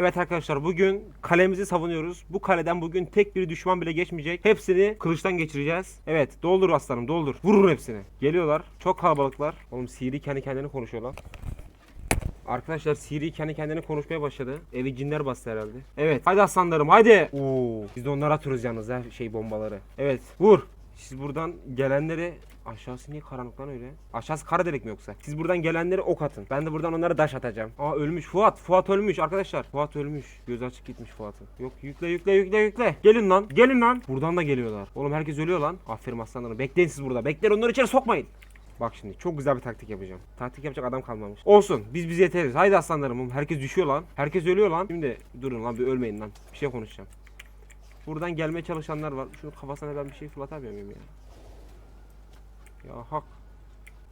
Evet arkadaşlar bugün kalemizi savunuyoruz. Bu kaleden bugün tek bir düşman bile geçmeyecek. Hepsini kılıçtan geçireceğiz. Evet doldur aslanım doldur. Vurun hepsini. Geliyorlar. Çok kalabalıklar. Oğlum Siri kendi kendine konuşuyor lan. Arkadaşlar Siri kendi kendine konuşmaya başladı. Evi cinler bastı herhalde. Evet. Hadi aslanlarım hadi. Oo. Biz de onlara atıyoruz yalnız ha şey bombaları. Evet. Vur. Siz buradan gelenleri aşağısı niye karanlık lan öyle? Aşağısı kara delik mi yoksa? Siz buradan gelenleri ok atın. Ben de buradan onlara daş atacağım. Aa ölmüş Fuat. Fuat ölmüş arkadaşlar. Fuat ölmüş. Göz açık gitmiş Fuat'ın. Yok yükle yükle yükle yükle. Gelin lan. Gelin lan. Buradan da geliyorlar. Oğlum herkes ölüyor lan. Aferin aslanlarım. Bekleyin siz burada. Bekleyin onları içeri sokmayın. Bak şimdi çok güzel bir taktik yapacağım. Taktik yapacak adam kalmamış. Olsun biz biz yeteriz. Haydi aslanlarım. Herkes düşüyor lan. Herkes ölüyor lan. Şimdi durun lan bir ölmeyin lan. Bir şey konuşacağım. Buradan gelmeye çalışanlar var. Şunu kafasına ben bir şey fırlatamıyor muyum ya? Ya hak.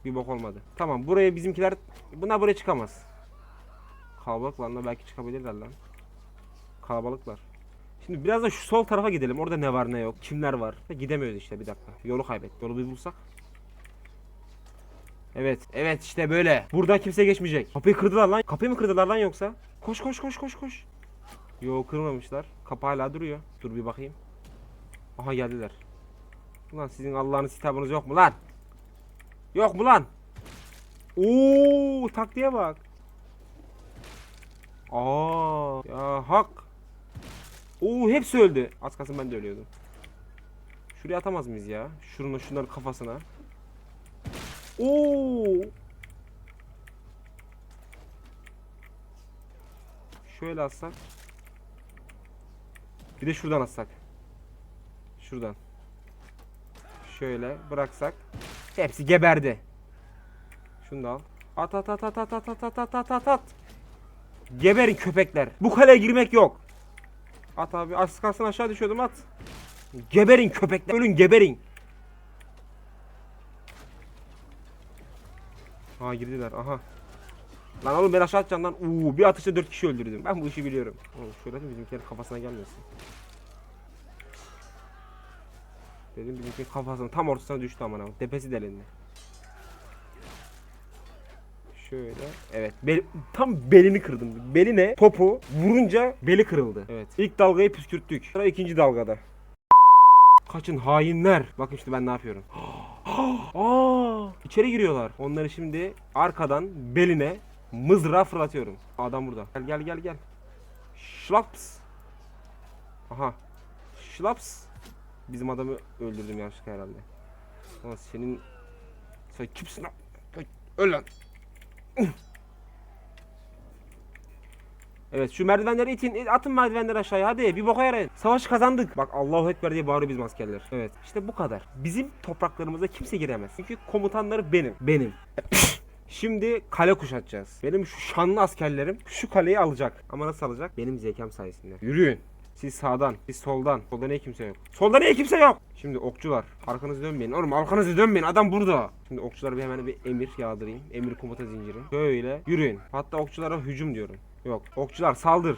Bir bok olmadı. Tamam buraya bizimkiler buna buraya çıkamaz. Kalabalıklarla belki çıkabilirler lan. Kalabalıklar. Şimdi biraz da şu sol tarafa gidelim. Orada ne var ne yok. Kimler var. Gidemiyoruz işte bir dakika. Yolu kaybet. Yolu bir bulsak. Evet. Evet işte böyle. Buradan kimse geçmeyecek. Kapıyı kırdılar lan. Kapıyı mı kırdılar lan yoksa? Koş koş koş koş koş. Yo kırmamışlar. Kapı hala duruyor. Dur bir bakayım. Aha geldiler. Ulan sizin Allah'ınız kitabınız yok mu lan? Yok mu lan? Oo taktiğe bak. Aa ya hak. Oo hepsi öldü. Az kalsın ben de ölüyordum. Şuraya atamaz mıyız ya? Şunun şunların kafasına. Oo. Şöyle atsak. Bir de şuradan atsak. Şuradan. Şöyle bıraksak. Hepsi geberdi. Şunu da al. At at at at at at at at at at at at. Geberin köpekler. Bu kaleye girmek yok. At abi. Az kalsın aşağı düşüyordum at. Geberin köpekler. Ölün geberin. Ha girdiler aha. Lan oğlum ben aşağı atacağım lan. Uuu bir atışta 4 kişi öldürdüm. Ben bu işi biliyorum. Oğlum şöyle de bizimkilerin kafasına gelmesin. Dedim bizimki kafasının tam ortasına düştü aman abi. Tepesi delindi. Şöyle. Evet. Bel, tam belini kırdım. Beline topu vurunca beli kırıldı. Evet. İlk dalgayı püskürttük. Sonra ikinci dalgada. Kaçın hainler. Bakın işte ben ne yapıyorum. Aa, içeri giriyorlar. Onları şimdi arkadan beline mızrağı fırlatıyorum. Adam burada. Gel gel gel gel. Şlaps. Aha. Şlaps. Bizim adamı öldürdüm yanlışlıkla herhalde. Ama senin sen kimsin lan? Öl- lan. Evet şu merdivenleri itin. Atın merdivenleri aşağıya hadi bir boka yarayın. Savaşı kazandık. Bak Allahu Ekber diye bağırıyor bizim askerler. Evet işte bu kadar. Bizim topraklarımıza kimse giremez. Çünkü komutanları benim. Benim. Şimdi kale kuşatacağız. Benim şu şanlı askerlerim şu kaleyi alacak. Ama nasıl alacak? Benim zekam sayesinde. Yürüyün. Siz sağdan, siz soldan. Solda niye kimse yok? Solda niye kimse yok? Şimdi okçular. Arkanızı dönmeyin. Oğlum arkanızı dönmeyin. Adam burada. Şimdi okçulara bir hemen bir emir yağdırayım. Emir komuta zinciri. Şöyle yürüyün. Hatta okçulara hücum diyorum. Yok. Okçular saldır.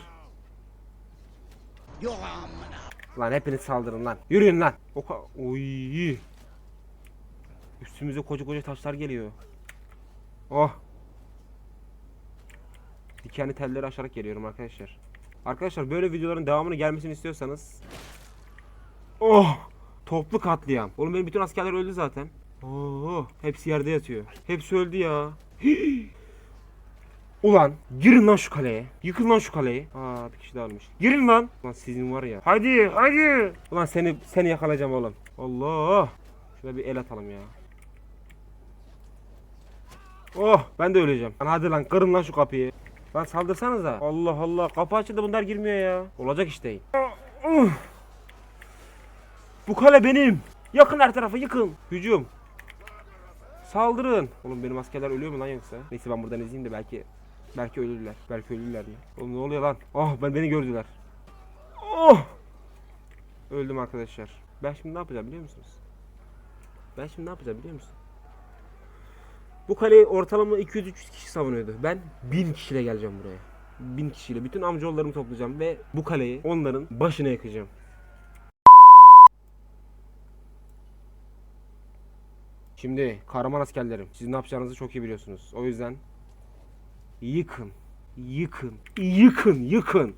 Yok amına. Lan hepiniz saldırın lan. Yürüyün lan. Oka Oy. Üstümüze koca koca taşlar geliyor. Oh. Dikenli telleri aşarak geliyorum arkadaşlar. Arkadaşlar böyle videoların devamını gelmesini istiyorsanız Oh! Toplu katliam. Oğlum benim bütün askerler öldü zaten. Oo, hepsi yerde yatıyor. Hepsi öldü ya. Ulan girin lan şu kaleye. Yıkın lan şu kaleyi. Aa bir kişi daha ölmüş. Girin lan. Lan sizin var ya. Hadi hadi. Ulan seni seni yakalayacağım oğlum. Allah. Şuna bir el atalım ya. Oh ben de öleceğim. Lan hadi lan kırın lan şu kapıyı. Lan saldırsanız da. Allah Allah kapı açıldı bunlar girmiyor ya. Olacak iş değil. Bu kale benim. Yakın her tarafı yıkın. Hücum. Saldırın. Oğlum benim askerler ölüyor mu lan yoksa? Neyse ben buradan izleyeyim de belki belki ölürler. Belki ölürler mi? Oğlum ne oluyor lan? Oh ben beni gördüler. Oh! Öldüm arkadaşlar. Ben şimdi ne yapacağım biliyor musunuz? Ben şimdi ne yapacağım biliyor musun? Bu kaleyi ortalama 200-300 kişi savunuyordu. Ben 1000 kişiyle geleceğim buraya. 1000 kişiyle bütün amcaoğullarımı toplayacağım ve bu kaleyi onların başına yakacağım. Şimdi kahraman askerlerim siz ne yapacağınızı çok iyi biliyorsunuz. O yüzden yıkın. Yıkın. Yıkın. Yıkın.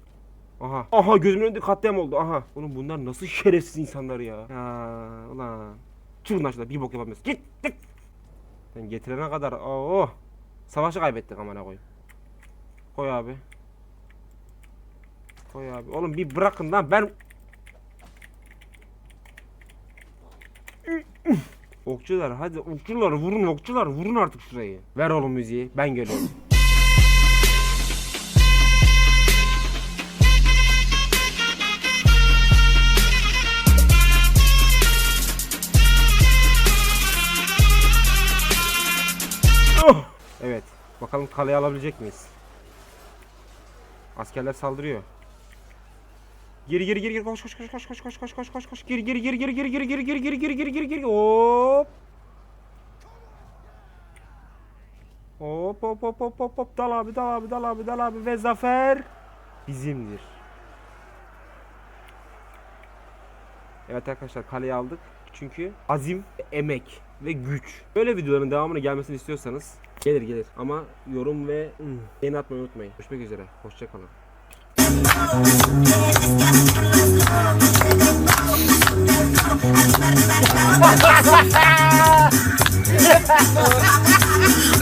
Aha. Aha gözümün önünde katliam oldu. Aha. Oğlum bunlar nasıl şerefsiz insanlar ya. Ya ulan. Şuradan bir bok yapamıyorsun. Git git. Sen getirene kadar. Oh. Savaşı kaybettik amına koyayım. Koy abi. Koy abi. Oğlum bir bırakın lan ben Okçular hadi okçular vurun okçular vurun artık şurayı. Ver oğlum müziği ben geliyorum. Bakalım kaleyi alabilecek miyiz? Askerler saldırıyor. Geri geri geri geri koş koş koş koş koş koş koş koş koş koş geri geri geri geri geri geri geri geri geri geri geri geri hop Hop hop hop hop hop hop dal abi dal abi dal abi dal abi ve zafer bizimdir. Evet arkadaşlar kaleyi aldık. Çünkü azim, emek ve güç. Böyle videoların devamını gelmesini istiyorsanız gelir gelir ama yorum ve beğeni atmayı unutmayın. Görüşmek üzere. Hoşçakalın.